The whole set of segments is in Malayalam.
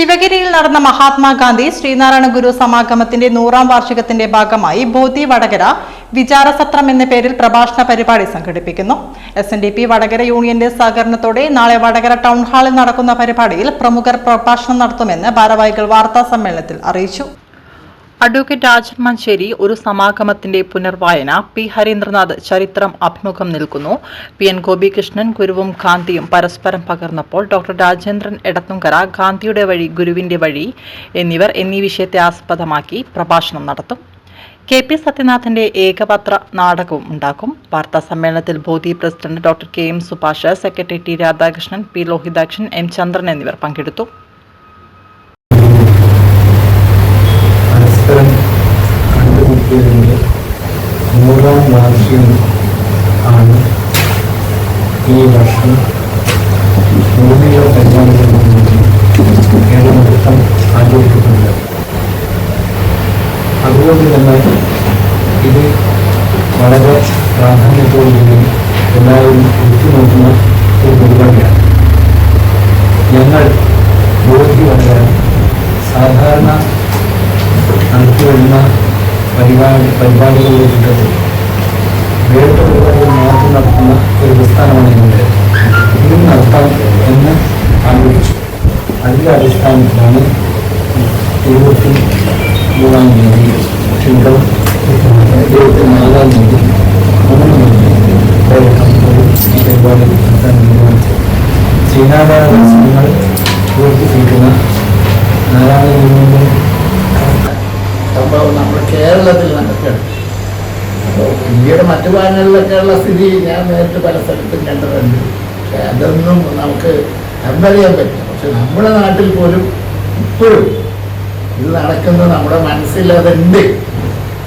ശിവഗിരിയിൽ നടന്ന മഹാത്മാഗാന്ധി ശ്രീനാരായണ ഗുരു സമാഗമത്തിന്റെ നൂറാം വാർഷികത്തിന്റെ ഭാഗമായി ബോധി വടകര വിചാരസത്രം എന്ന പേരിൽ പ്രഭാഷണ പരിപാടി സംഘടിപ്പിക്കുന്നു. S N D P Vadakara യൂണിയന്റെ സഹകരണത്തോടെ നാളെ വടകര ടൗൺ ഹാളിൽ നടക്കുന്ന പരിപാടിയിൽ പ്രമുഖർ പ്രഭാഷണം നടത്തുമെന്ന് ഭാരവാഹികൾ വാർത്താ സമ്മേളനത്തിൽ അറിയിച്ചു. അഡ്വക്കേറ്റ് രാജൻ മഞ്ചേരി ഒരു സമാഗമത്തിന്റെ പുനർവായന പി ഹരീന്ദ്രനാഥ് ചരിത്രം അഭിമുഖം നിൽക്കുന്നു. പി എൻ ഗോപികൃഷ്ണൻ ഗുരുവും ഗാന്ധിയും പരസ്പരം പകർന്നപ്പോൾ ഡോക്ടർ രാജേന്ദ്രൻ എടത്തുങ്കര ഗാന്ധിയുടെ വഴി ഗുരുവിന്റെ വഴി എന്നിവർ എന്നീ വിഷയത്തെ ആസ്പദമാക്കി പ്രഭാഷണം നടത്തും. കെ പി സത്യനാഥന്റെ ഏകപത്ര നാടകവും ഉണ്ടാക്കും. വാർത്താ സമ്മേളനത്തിൽ Bodhi president doctor K M Subhash secretary T Radhakrishnan P Lohithakshan M Chandran എന്നിവർ പങ്കെടുത്തു പരസ്പരം കണ്ടുമുട്ടിയതിന്റെ നൂറാം വാർഷികം ആണ് ഈ വർഷം. ഭൂമിയുടെ പരിപാടികളിൽ കേരളമൊത്തം ആചരിക്കുന്നുണ്ട് അതുകൊണ്ട് തന്നെ ഇത് വളരെ പ്രാധാന്യത്തോടുകൂടി എല്ലാവരും ഉറ്റുനോക്കുന്ന ഒരു പരിപാടിയാണ്. ഞങ്ങൾ ബോധി വരാൻ സാധാരണ നടത്തിവരുന്ന പരിപാടി പരിപാടികളുടെ കൂട്ടത്തിൽ വേറിട്ട പരിപാടികൾ മാത്രം നടത്തുന്ന ഒരു പ്രസ്ഥാനമാണ് ഇതിന്റെ ഇതും നടത്താം എന്ന് ആഗ്രഹിച്ചു. അതിന്റെ അടിസ്ഥാനത്തിലാണ് ഇരുപത്തി മൂന്നാം തീയതി ശുദ്ധം ഇരുപത്തി നാലാം തീയതി മൂന്ന് ഒരു ഈ പരിപാടി നടത്താൻ തീരുമാനിച്ചത് ശ്രീനാരായണ നാരായണ യൂണിയന്റെ സംഭവം നമ്മുടെ കേരളത്തിൽ നടക്കുകയാണ് അപ്പോൾ ഇന്ത്യയുടെ മറ്റു ഭാഗങ്ങളിലൊക്കെയുള്ള സ്ഥിതി ഞാൻ നേരിട്ട് പല സ്ഥലത്തും കണ്ടതുണ്ട് പക്ഷെ അതൊന്നും നമുക്ക് കണ്ടറിയാൻ പറ്റില്ല. പക്ഷെ നമ്മുടെ നാട്ടിൽ പോലും ഇപ്പോഴും ഇത് നടക്കുന്നത് നമ്മുടെ മനസ്സിൽ അതുണ്ട്.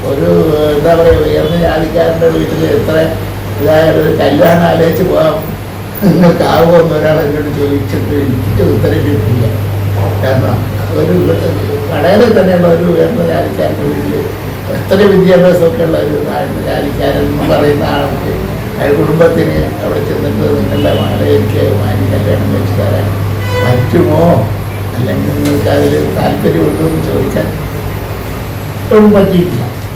ഒരു എന്താ പറയുക ഉയർന്ന ജാതിക്കാരന്റെ വീട്ടിൽ എത്ര ഇതായ ഒരു കല്യാണം ആലോചിച്ച് പോകാം. നിങ്ങൾക്കാവുമോ എന്ന് ഒരാൾ എന്നോട് ചോദിച്ചിട്ട് എനിക്ക് ഉത്തരം കിട്ടില്ല കാരണം ഒരു കടയിൽ തന്നെയുള്ള ഒരു ഉയർന്ന ജാതിക്കാരന്റെ വീട്ടിൽ എത്ര വിദ്യാഭ്യാസമൊക്കെ ഉള്ള ഒരു താഴ്ന്ന ജാതിക്കാരൻ എന്ന് പറയുന്ന ആൾക്ക് അയാൾ കുടുംബത്തിന് അവിടെ ചെന്നിട്ട് നിങ്ങളുടെ മകളെ എനിക്ക് വാങ്ങി കല്യാണം കഴിച്ചു തരാൻ പറ്റുമോ? അല്ലെങ്കിൽ നിങ്ങൾക്ക് അതിൽ താല്പര്യമുണ്ടോ എന്ന് ചോദിക്കാൻ ഒന്നും പറ്റിയിട്ടില്ല.